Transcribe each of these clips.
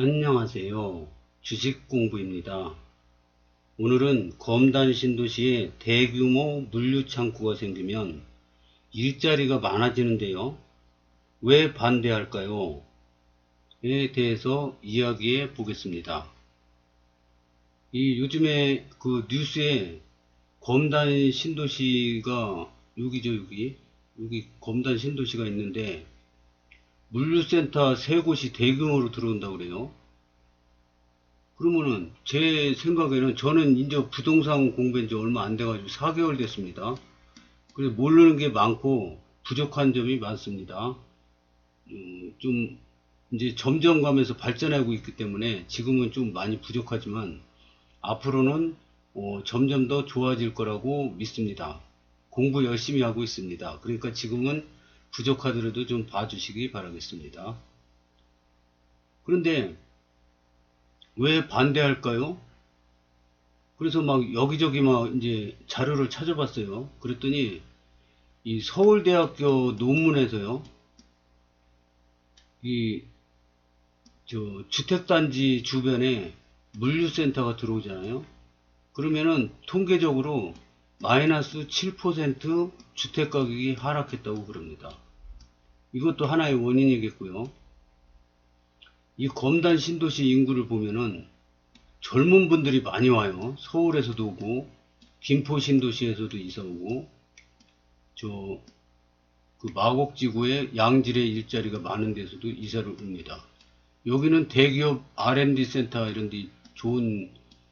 안녕하세요. 주식 공부입니다. 오늘은 검단 신도시에 대규모 물류 창구가 생기면 일자리가 많아지는데요. 왜 반대할까요? 에 대해서 이야기해 보겠습니다. 이 요즘에 그 뉴스에 검단 신도시가 여기죠 여기 여기 검단 신도시가 있는데 물류센터 세 곳이 대규모로 들어온다고 그래요. 그러면은 제 생각에는 저는 이제 부동산 공부한 지 얼마 안 돼가지고 4개월 됐습니다. 그래서 모르는 게 많고 부족한 점이 많습니다. 음, 좀 이제 점점 가면서 발전하고 있기 때문에 지금은 좀 많이 부족하지만 앞으로는 어, 점점 더 좋아질 거라고 믿습니다. 공부 열심히 하고 있습니다. 그러니까 지금은 부족하더라도 좀 봐주시기 바라겠습니다. 그런데 왜 반대할까요? 그래서 막 여기저기 막 이제 자료를 찾아봤어요. 그랬더니 이 서울대학교 논문에서요. 이 저 주택단지 주변에 물류센터가 들어오잖아요. 그러면은 통계적으로 마이너스 7% 주택가격이 하락했다고 그럽니다. 이것도 하나의 원인이겠고요. 이 검단 신도시 인구를 보면은 젊은 분들이 많이 와요. 서울에서도 오고 김포 신도시에서도 이사 오고 저 그 마곡지구에 양질의 일자리가 많은 데서도 이사를 옵니다. 여기는 대기업 R&D 센터 이런 데 좋은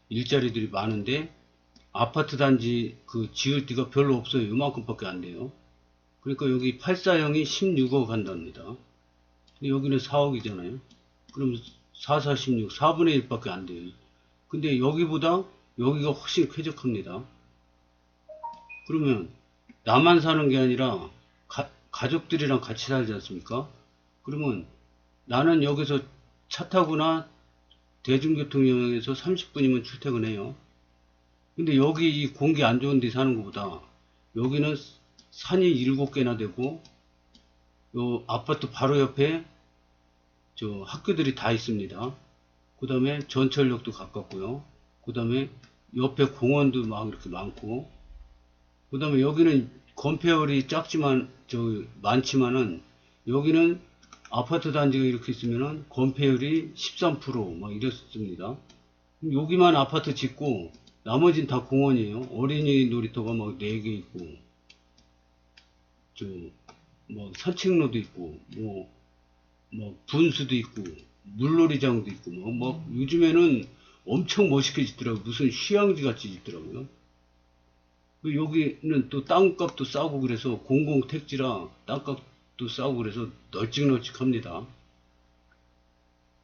일자리들이 많은데 아파트 단지 그 지을 데가 별로 없어요. 요만큼밖에 안 돼요. 그러니까 여기 84형이 16억 한답니다. 여기는 4억이잖아요. 그럼 4, 4, 16, 4분의 1밖에 안 돼요. 근데 여기보다 여기가 훨씬 쾌적합니다. 그러면 나만 사는 게 아니라 가, 가족들이랑 같이 살지 않습니까? 그러면 나는 여기서 차 타거나 대중교통 이용해서 30분이면 출퇴근해요. 근데 여기 이 공기 안 좋은 데 사는 것보다 여기는 산이 일곱 개나 되고 요 아파트 바로 옆에 저 학교들이 다 있습니다. 그 다음에 전철역도 가깝고요. 그 다음에 옆에 공원도 막 이렇게 많고 그 다음에 여기는 건폐율이 작지만 저 많지만은 여기는 아파트 단지가 이렇게 있으면은 건폐율이 13%막 이렇습니다. 여기만 아파트 짓고 나머지는 다 공원이에요. 어린이 놀이터가 막 4개 있고, 저, 뭐, 산책로도 있고, 뭐, 뭐, 분수도 있고, 물놀이장도 있고, 뭐, 뭐, 요즘에는 엄청 멋있게 짓더라고요. 무슨 휴양지 같이 짓더라고요. 그 여기는 또 땅값도 싸고 그래서 공공택지라 땅값도 싸고 그래서 널찍널찍합니다.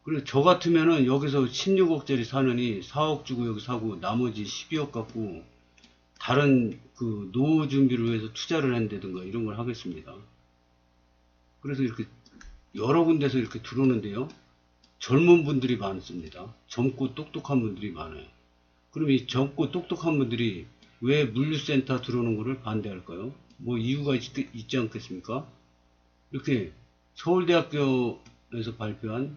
그래서 저 같으면은 여기서 16억짜리 사느니 4억 주고 여기 사고 나머지 12억 갖고 다른 그 노후 준비를 위해서 투자를 한다든가 이런 걸 하겠습니다. 그래서 이렇게 여러 군데서 이렇게 들어오는데요. 젊은 분들이 많습니다. 젊고 똑똑한 분들이 많아요. 그럼 이 젊고 똑똑한 분들이 왜 물류센터 들어오는 것을 반대할까요? 뭐 이유가 있, 있지 않겠습니까? 이렇게 서울대학교에서 발표한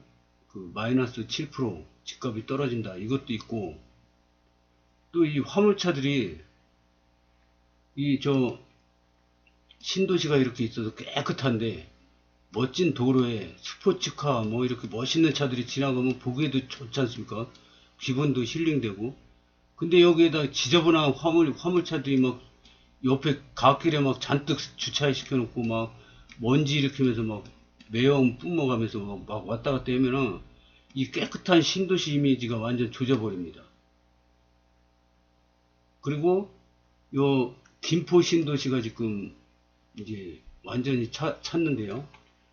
그 마이너스 7% 집값이 떨어진다 이것도 있고 또 이 화물차들이 이 저 신도시가 이렇게 있어서 깨끗한데 멋진 도로에 스포츠카 뭐 이렇게 멋있는 차들이 지나가면 보기에도 좋지 않습니까? 기분도 힐링되고 근데 여기에다 지저분한 화물 화물차들이 막 옆에 갓길에 막 잔뜩 주차해 시켜 놓고 막 먼지 일으키면서 막 매형 뿜어가면서 막, 막 왔다 갔다 하면은 이 깨끗한 신도시 이미지가 완전 조져버립니다. 그리고 요 김포 신도시가 지금 이제 완전히 차, 찼는데요.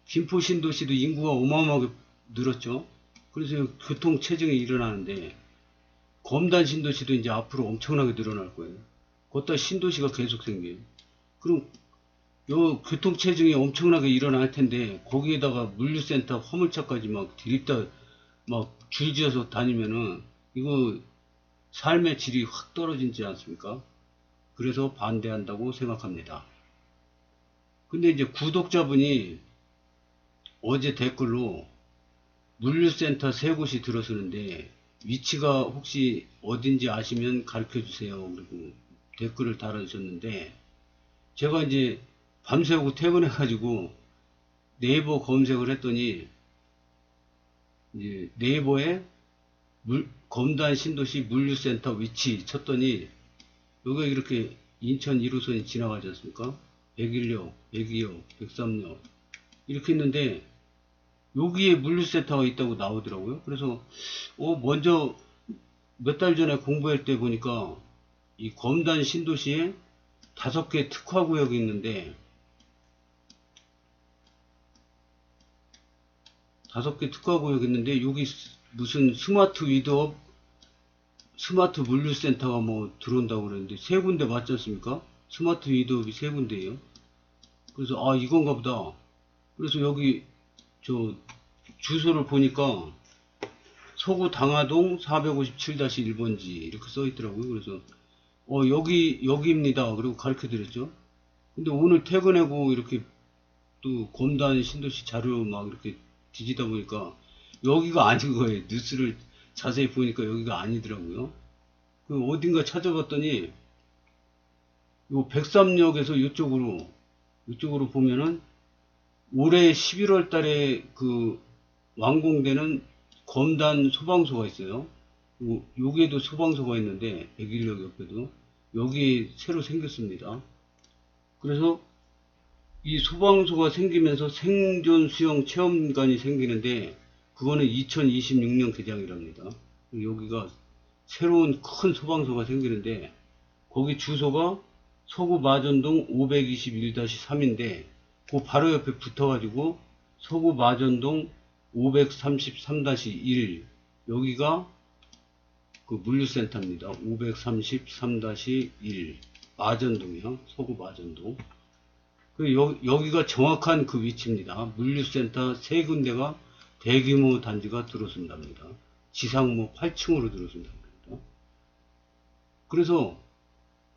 김포 신도시도 인구가 어마어마하게 늘었죠. 그래서 교통 체증이 일어나는데 검단 신도시도 이제 앞으로 엄청나게 늘어날 거예요. 거기다 신도시가 계속 생겨요. 그럼 요 교통체증이 엄청나게 일어날 텐데 거기에다가 물류센터 화물차까지 막 들이다 막 줄지어서 다니면은 이거 삶의 질이 확 떨어지지 않습니까? 그래서 반대한다고 생각합니다. 근데 이제 구독자분이 어제 댓글로 물류센터 세 곳이 들어서는데 위치가 혹시 어딘지 아시면 가르쳐 주세요. 그리고 댓글을 달아주셨는데 제가 이제 밤새고 퇴근해가지고 네이버 검색을 했더니 네이버에 물, 검단 신도시 물류센터 위치 쳤더니 여기가 이렇게 인천 1호선이 지나가지 않습니까? 101역, 102역, 103역 이렇게 있는데 여기에 물류센터가 있다고 나오더라고요. 그래서 어 먼저 몇 달 전에 공부할 때 보니까 이 검단 신도시에 다섯 개 특화 구역이 있는데 다섯 개 특화 구역이 있는데 여기 스- 무슨 스마트 위드업 스마트 물류센터가 뭐 들어온다고 그러는데 세 군데 맞지 않습니까? 스마트 위드업이 세 군데예요. 그래서 아 이건가 보다. 그래서 여기 저 주소를 보니까 서구 당하동 457-1번지 이렇게 써 있더라고요. 그래서 어 여기 여기입니다. 그리고 가르쳐 드렸죠. 근데 오늘 퇴근하고 이렇게 또 검단 신도시 자료 막 이렇게 뒤지다 보니까 여기가 아닌 거예요. 뉴스를 자세히 보니까 여기가 아니더라고요. 그 어딘가 찾아봤더니 요 백삼역에서 이쪽으로 이쪽으로 보면은 올해 11월 달에 그 완공되는 검단 소방서가 있어요. 요, 여기에도 소방서가 있는데 백일역 옆에도 여기 새로 생겼습니다. 그래서 이 소방서가 생기면서 생존 수영 체험관이 생기는데 그거는 2026년 개장이랍니다. 여기가 새로운 큰 소방서가 생기는데 거기 주소가 서구 마전동 521-3인데 그 바로 옆에 붙어가지고 서구 마전동 533-1 여기가 그 물류센터입니다. 533-1 마전동이요. 서구 마전동. 그 여, 여기가 정확한 그 위치입니다. 물류센터 세 군데가 대규모 단지가 들어선답니다. 지상무 8층으로 들어선답니다. 그래서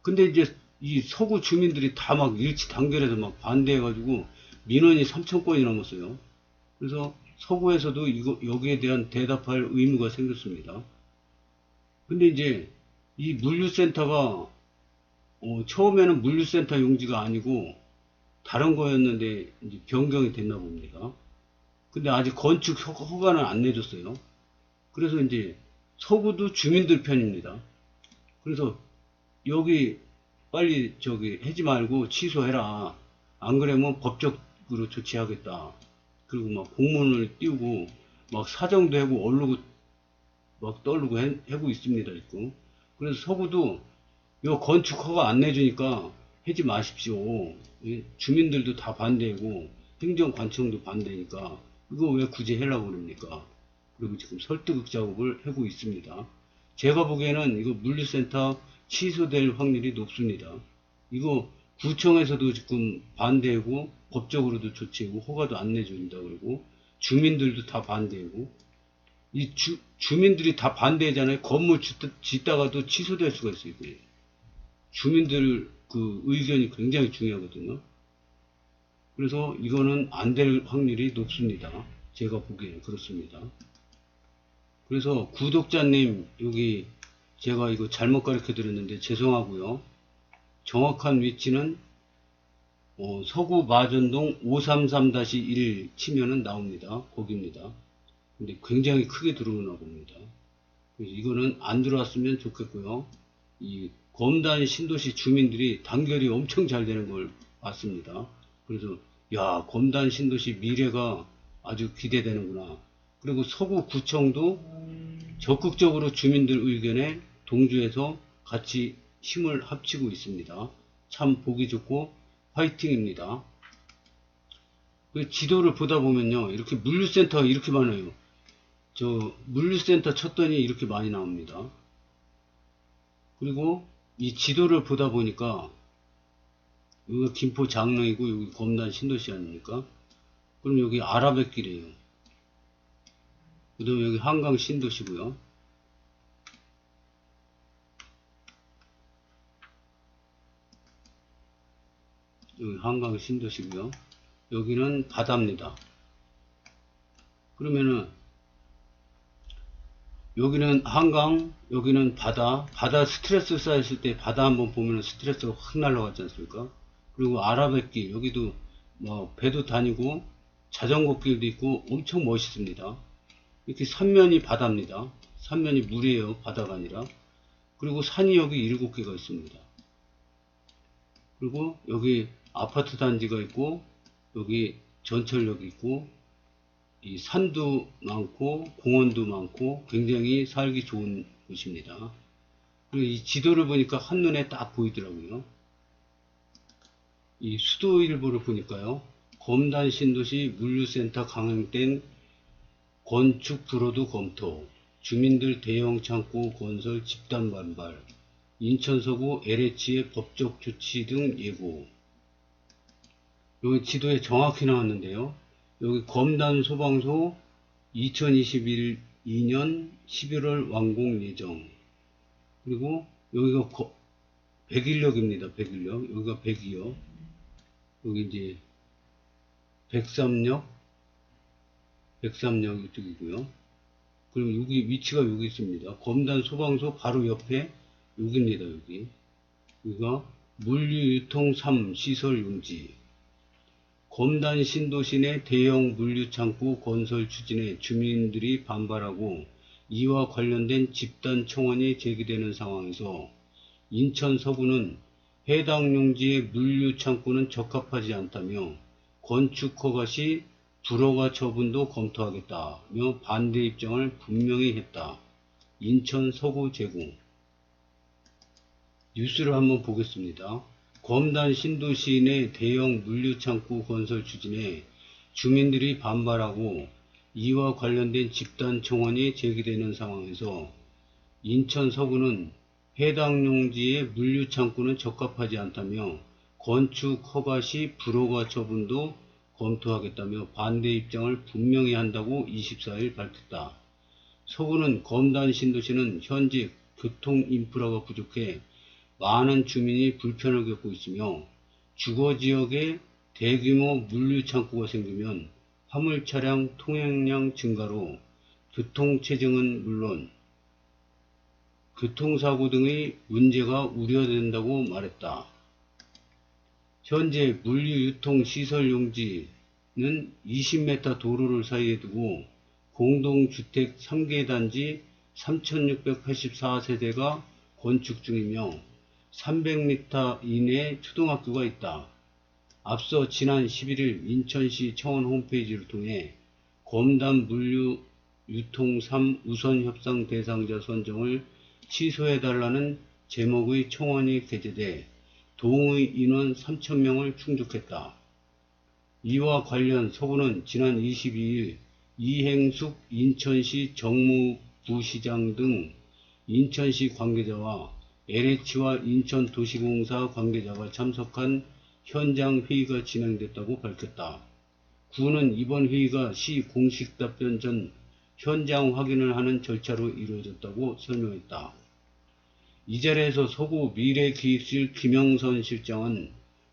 근데 이제 이 서구 주민들이 다 막 일치 단결해서 막 반대해가지고 민원이 3천 건이 넘었어요. 그래서 서구에서도 이거 여기에 대한 대답할 의무가 생겼습니다. 근데 이제 이 물류센터가 어, 처음에는 물류센터 용지가 아니고 다른 거였는데 이제 변경이 됐나 봅니다. 근데 아직 건축 허- 허가는 안 내줬어요. 그래서 이제 서구도 주민들 편입니다. 그래서 여기 빨리 저기 하지 말고 취소해라. 안 그러면 법적으로 조치하겠다. 그리고 막 공문을 띄우고 막 사정도 하고 얼르고 막 떨르고 해- 하고 있습니다. 있고. 그래서 서구도 요 건축 허가 안 내주니까 하지 마십시오. 예, 주민들도 다 반대고 행정관청도 반대니까 이거 왜 굳이 하려고 그럽니까? 그리고 지금 설득 작업을 하고 있습니다. 제가 보기에는 이거 물류센터 취소될 확률이 높습니다. 이거 구청에서도 지금 반대하고 법적으로도 조치하고 허가도 안 내준다 그러고 주민들도 다 반대하고 이 주, 주민들이 다 반대하잖아요. 건물 짓, 짓다 가도 취소될 수가 있어요. 이게. 주민들 그 의견이 굉장히 중요하거든요. 그래서 이거는 안 될 확률이 높습니다. 제가 보기에는 그렇습니다. 그래서 구독자님 여기 제가 이거 잘못 가르쳐 드렸는데 죄송하고요. 정확한 위치는 어, 서구 마전동 533-1 치면은 나옵니다. 거기입니다. 근데 굉장히 크게 들어오나 봅니다. 그래서 이거는 안 들어왔으면 좋겠고요. 이 검단 신도시 주민들이 단결이 엄청 잘 되는 걸 봤습니다. 그래서 야 검단 신도시 미래가 아주 기대되는구나. 그리고 서구 구청도 적극적으로 주민들 의견에 동조해서 같이 힘을 합치고 있습니다. 참 보기 좋고 화이팅입니다. 그 지도를 보다 보면요. 이렇게 물류센터가 이렇게 많아요. 저 물류센터 쳤더니 이렇게 많이 나옵니다. 그리고 이 지도를 보다 보니까 여기가 김포 장릉이고 여기 검단 신도시 아닙니까? 그럼 여기 아라뱃길이에요. 그 다음에 여기 한강 신도시고요. 여기 한강 신도시고요. 여기는 바다입니다. 그러면은 여기는 한강, 여기는 바다. 바다 스트레스 쌓였을 때 바다 한번 보면 스트레스가 확 날라갔지 않습니까? 그리고 아라뱃길, 여기도 뭐 배도 다니고 자전거 길도 있고 엄청 멋있습니다. 이렇게 삼면이 바다입니다. 삼면이 물이에요. 바다가 아니라. 그리고 산이 여기 일곱 개가 있습니다. 그리고 여기 아파트 단지가 있고 여기 전철역이 있고 이 산도 많고 공원도 많고 굉장히 살기 좋은 곳입니다. 그리고 이 지도를 보니까 한눈에 딱 보이더라고요. 이 수도일보를 보니까요. 검단 신도시 물류센터 강행된 건축 불허도 검토, 주민들 대형 창고 건설 집단 반발, 인천 서구 LH의 법적 조치 등 예고. 여기 지도에 정확히 나왔는데요. 여기 검단 소방소 2021 2년 11월 완공 예정. 그리고 여기가 거- 백일역입니다. 백일역. 여기가 백이역. 여기 이제 백삼역, 백삼역 이쪽이고요. 그리고 여기 위치가 여기 있습니다. 검단 소방서 바로 옆에 여기입니다. 여기. 여기가 물류유통 3 시설 용지. 검단 신도시 내 대형 물류창고 건설 추진에 주민들이 반발하고 이와 관련된 집단 청원이 제기되는 상황에서 인천 서구는 해당 용지의 물류창고는 적합하지 않다며 건축 허가 시 불허가 처분도 검토하겠다며 반대 입장을 분명히 했다. 인천 서구 제공 뉴스를 한번 보겠습니다. 검단 신도시 내 대형 물류창고 건설 추진에 주민들이 반발하고 이와 관련된 집단 청원이 제기되는 상황에서 인천 서구는 해당 용지의 물류창고는 적합하지 않다며 건축 허가 시 불허가 처분도 검토하겠다며 반대 입장을 분명히 한다고 24일 밝혔다. 서구는 검단 신도시는 현재 교통 인프라가 부족해 많은 주민이 불편을 겪고 있으며 주거 지역에 대규모 물류 창고가 생기면 화물 차량 통행량 증가로 교통 체증은 물론 교통사고 등의 문제가 우려된다고 말했다. 현재 물류유통 시설 용지는 20m 도로를 사이에 두고 공동주택 3개 단지 3684세대가 건축 중이며 300m 이내 초등학교가 있다. 앞서 지난 11일 인천시 청원 홈페이지를 통해 검단 물류 유통 3 우선 협상 대상자 선정을 취소해달라는 제목의 청원이 게재돼 동의 인원 3,000명을 충족했다. 이와 관련 서구는 지난 22일 이행숙 인천시 정무부시장 등 인천시 관계자와 LH와 인천도시공사 관계자가 참석한 현장 회의가 진행됐다고 밝혔다. 구는 이번 회의가 시 공식 답변 전 현장 확인을 하는 절차로 이루어졌다고 설명했다. 이 자리에서 서구 미래기획실 김영선 실장은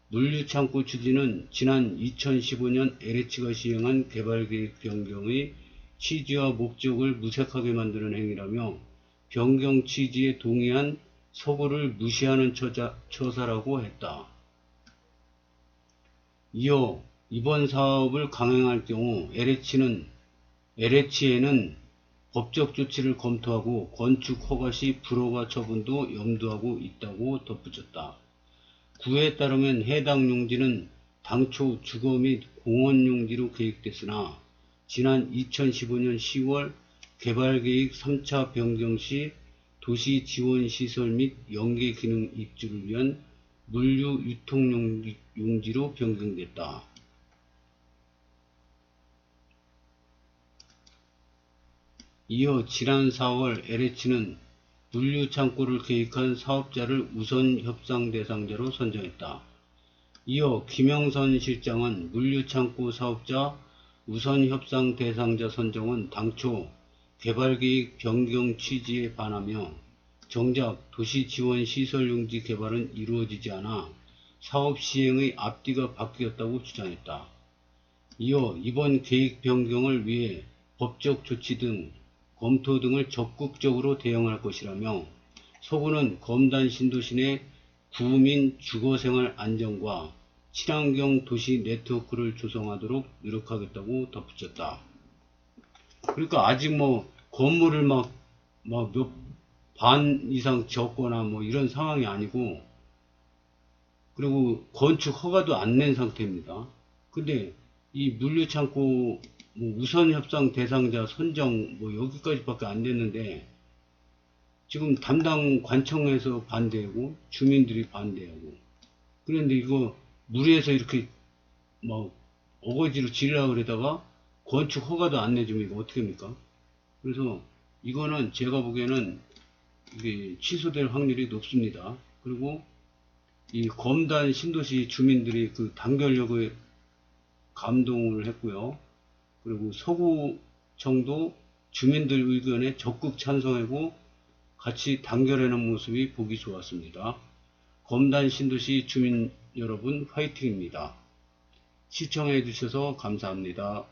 물류창고 추진은 지난 2015년 LH가 시행한 개발계획 변경의 취지와 목적을 무색하게 만드는 행위라며 변경 취지에 동의한 서구를 무시하는 처자, 처사라고 했다. 이어 이번 사업을 강행할 경우 LH는 LH에는 법적 조치를 검토하고 건축 허가 시 불허가 처분도 염두하고 있다고 덧붙였다. 구에 따르면 해당 용지는 당초 주거 및 공원 용지로 계획됐으나 지난 2015년 10월 개발계획 3차 변경 시 도시 지원 시설 및 연계 기능 입주를 위한 물류 유통 용지- 용지 로 변경됐다. 이어 지난 4월 LH는 물류 창고를 계획한 사업자를 우선 협상 대상자로 선정했다. 이어 김영선 실장은 물류 창고 사업자 우선 협상 대상자 선정은 당초 개발계획 변경 취지에 반하며 정작 도시 지원 시설 용지 개발은 이루어지지 않아 사업 시행의 앞뒤가 바뀌었다고 주장했다. 이어 이번 계획 변경을 위해 법적 조치 등 검토 등을 적극적으로 대응할 것이라며 서구는 검단 신도시 구민 주거생활 안정과 친환경 도시 네트워크를 조성하도록 노력하겠다고 덧붙였다. 그러니까 아직 뭐 건물을 막 막 몇 반 이상 지었거나 뭐 이런 상황이 아니고 그리고 건축 허가도 안 낸 상태입니다. 근데 이 물류창고 뭐 우선 협상 대상자 선정 뭐 여기까지밖에 안 됐는데 지금 담당 관청에서 반대하고 주민들이 반대하고 그런데 이거 무리해서 이렇게 막 어거지로 지으려고 그러다가 건축 허가도 안 내주면 이거 어떻게 합니까? 그래서 이거는 제가 보기에는 이게 취소될 확률이 높습니다. 그리고 이 검단 신도시 주민들이 그 단결력에 감동을 했고요. 그리고 서구청도 주민들 의견에 적극 찬성하고 같이 단결하는 모습이 보기 좋았습니다. 검단 신도시 주민 여러분 화이팅입니다. 시청해 주셔서 감사합니다.